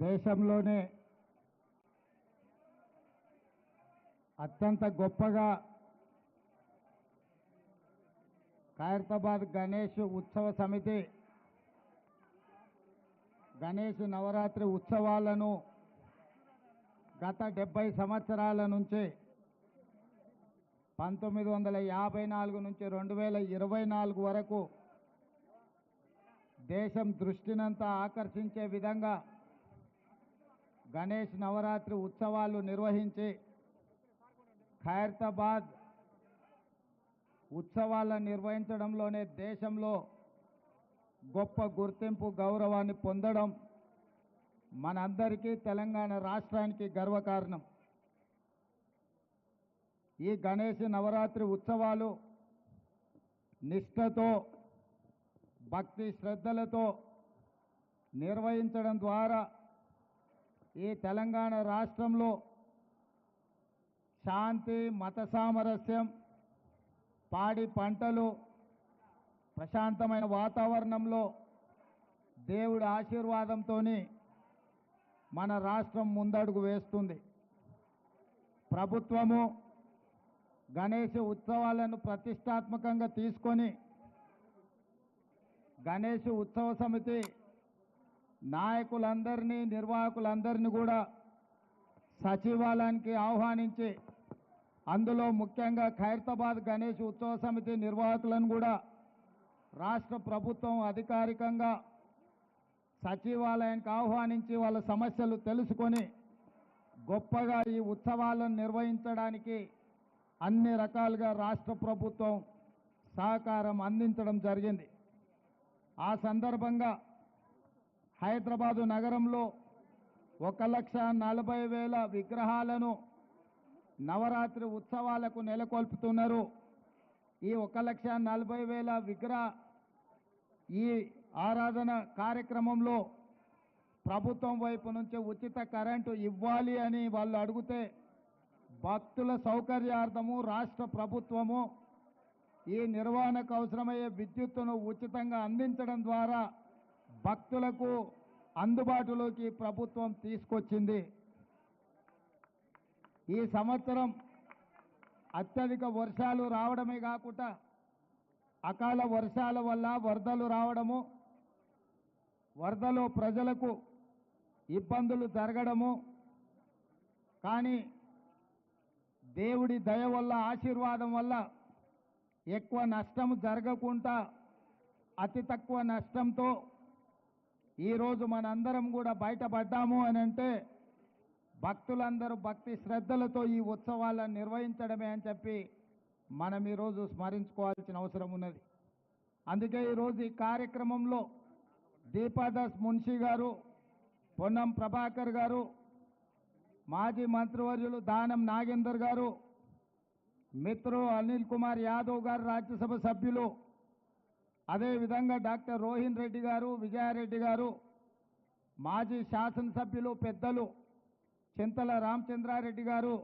దేశంలోనే అత్యంత గొప్పగా ఖైరతాబాద్ గణేష్ ఉత్సవ సమితి గణేష్ నవరాత్రి ఉత్సవాలను గత డెబ్బై సంవత్సరాల నుంచి పంతొమ్మిది వందల యాభై నాలుగు నుంచి రెండు వేల ఇరవై నాలుగు వరకు దేశం దృష్టినంతా ఆకర్షించే విధంగా గణేష్ నవరాత్రి ఉత్సవాలు నిర్వహించి ఖైరతాబాద్ ఉత్సవాలను నిర్వహించడంలోనే దేశంలో గొప్ప గుర్తింపు గౌరవాన్ని పొందడం మనందరికీ తెలంగాణ రాష్ట్రానికి గర్వకారణం. ఈ గణేష్ నవరాత్రి ఉత్సవాలు నిష్ఠతో భక్తి శ్రద్ధలతో నిర్వహించడం ద్వారా ఈ తెలంగాణ రాష్ట్రంలో శాంతి మత సామరస్యం పాడి పంటలు ప్రశాంతమైన వాతావరణంలో దేవుడి ఆశీర్వాదంతో మన రాష్ట్రం ముందడుగు వేస్తుంది. ప్రభుత్వము గణేష్ ఉత్సవాలను ప్రతిష్టాత్మకంగా తీసుకొని గణేష్ ఉత్సవ సమితి నాయకులందరినీ నిర్వాహకులందరినీ కూడా సచివాలయానికి ఆహ్వానించి అందులో ముఖ్యంగా ఖైరతాబాద్ గణేష్ ఉత్సవ సమితి నిర్వాహకులను కూడా రాష్ట్ర ప్రభుత్వం అధికారికంగా సచివాలయానికి ఆహ్వానించి వాళ్ళ సమస్యలు తెలుసుకొని గొప్పగా ఈ ఉత్సవాలను నిర్వహించడానికి అన్ని రకాలుగా రాష్ట్ర ప్రభుత్వం సహకారం అందించడం జరిగింది. ఆ సందర్భంగా హైదరాబాదు నగరంలో ఒక లక్ష నలభై వేల విగ్రహాలను నవరాత్రి ఉత్సవాలకు నెలకొల్పుతున్నారు. ఈ ఒక లక్ష నలభై వేల విగ్రహ ఈ ఆరాధన కార్యక్రమంలో ప్రభుత్వం వైపు నుంచి ఉచిత కరెంటు ఇవ్వాలి అని వాళ్ళు అడిగితే భక్తుల సౌకర్యార్థము రాష్ట్ర ప్రభుత్వము ఈ నిర్వహణకు అవసరమయ్యే విద్యుత్తును ఉచితంగా అందించడం ద్వారా భక్తులకు అందుబాటులోకి ప్రభుత్వం తీసుకొచ్చింది. ఈ సంవత్సరం అత్యధిక వర్షాలు రావడమే కాకుండా అకాల వర్షాల వల్ల వరదలు రావడము వరదలో ప్రజలకు ఇబ్బందులు జరగడము కానీ దేవుడి దయ వల్ల ఆశీర్వాదం వల్ల ఎక్కువ నష్టం జరగకుండా అతి తక్కువ నష్టంతో ఈరోజు మనందరం కూడా బయటపడ్డాము అని అంటే భక్తులందరూ భక్తి శ్రద్ధలతో ఈ ఉత్సవాలను నిర్వహించడమే అని చెప్పి మనం ఈరోజు స్మరించుకోవాల్సిన అవసరం ఉన్నది. అందుకే ఈరోజు ఈ కార్యక్రమంలో దీపాదాస్ మున్షి గారు పొన్నం ప్రభాకర్ గారు మాజీ మంత్రివర్యులు దానం నాగేందర్ గారు మిత్రు అనిల్ కుమార్ యాదవ్ గారు రాజ్యసభ సభ్యులు అదేవిధంగా డాక్టర్ రోహిన్ రెడ్డి గారు విజయారెడ్డి గారు మాజీ శాసనసభ్యులు పెద్దలు చింతల రామచంద్రారెడ్డి గారు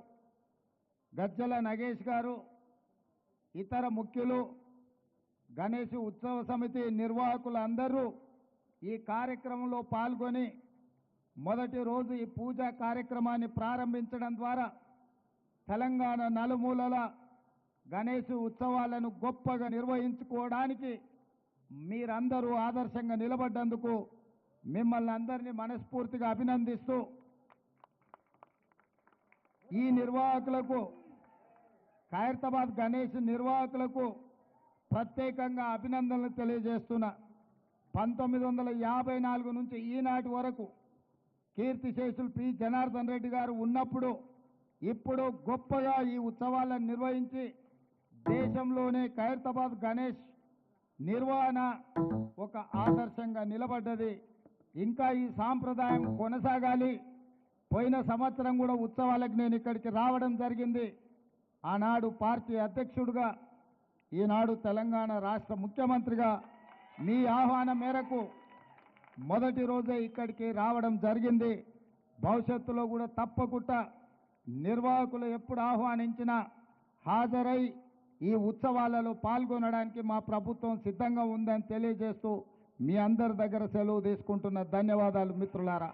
గజ్జల నగేష్ గారు ఇతర ముఖ్యులు గణేష్ ఉత్సవ సమితి నిర్వాహకులందరూ ఈ కార్యక్రమంలో పాల్గొని మొదటి రోజు ఈ పూజా కార్యక్రమాన్ని ప్రారంభించడం ద్వారా తెలంగాణ నలుమూలల గణేష్ ఉత్సవాలను గొప్పగా నిర్వహించుకోవడానికి మీరందరూ ఆదర్శంగా నిలబడ్డందుకు మిమ్మల్ని అందరినీ మనస్ఫూర్తిగా అభినందిస్తూ ఈ నిర్వాహకులకు ఖైరతాబాద్ గణేష్ నిర్వాహకులకు ప్రత్యేకంగా అభినందనలు తెలియజేస్తున్నా. పంతొమ్మిది వందల యాభై నాలుగు నుంచి ఈనాటి వరకు కీర్తిశేషులు పి. జనార్దన్ రెడ్డి గారు ఉన్నప్పుడు ఇప్పుడు గొప్పగా ఈ ఉత్సవాలను నిర్వహించి దేశంలోనే ఖైరతాబాద్ గణేష్ నిర్వహణ ఒక ఆదర్శంగా నిలబడ్డది. ఇంకా ఈ సాంప్రదాయం కొనసాగాలి. పోయిన సంవత్సరం కూడా ఉత్సవాలకు నేను ఇక్కడికి రావడం జరిగింది. ఆనాడు పార్టీ అధ్యక్షుడిగా ఈనాడు తెలంగాణ రాష్ట్ర ముఖ్యమంత్రిగా మీ ఆహ్వానం మేరకు మొదటి రోజే ఇక్కడికి రావడం జరిగింది. భవిష్యత్తులో కూడా తప్పకుండా నిర్వాహకులు ఎప్పుడు ఆహ్వానించినా హాజరై ఈ ఉత్సవాలలో పాల్గొనడానికి మా ప్రభుత్వం సిద్ధంగా ఉందని తెలియజేస్తూ మీ అందరి దగ్గర సెలవు తీసుకుంటున్న ధన్యవాదాలు మిత్రులారా.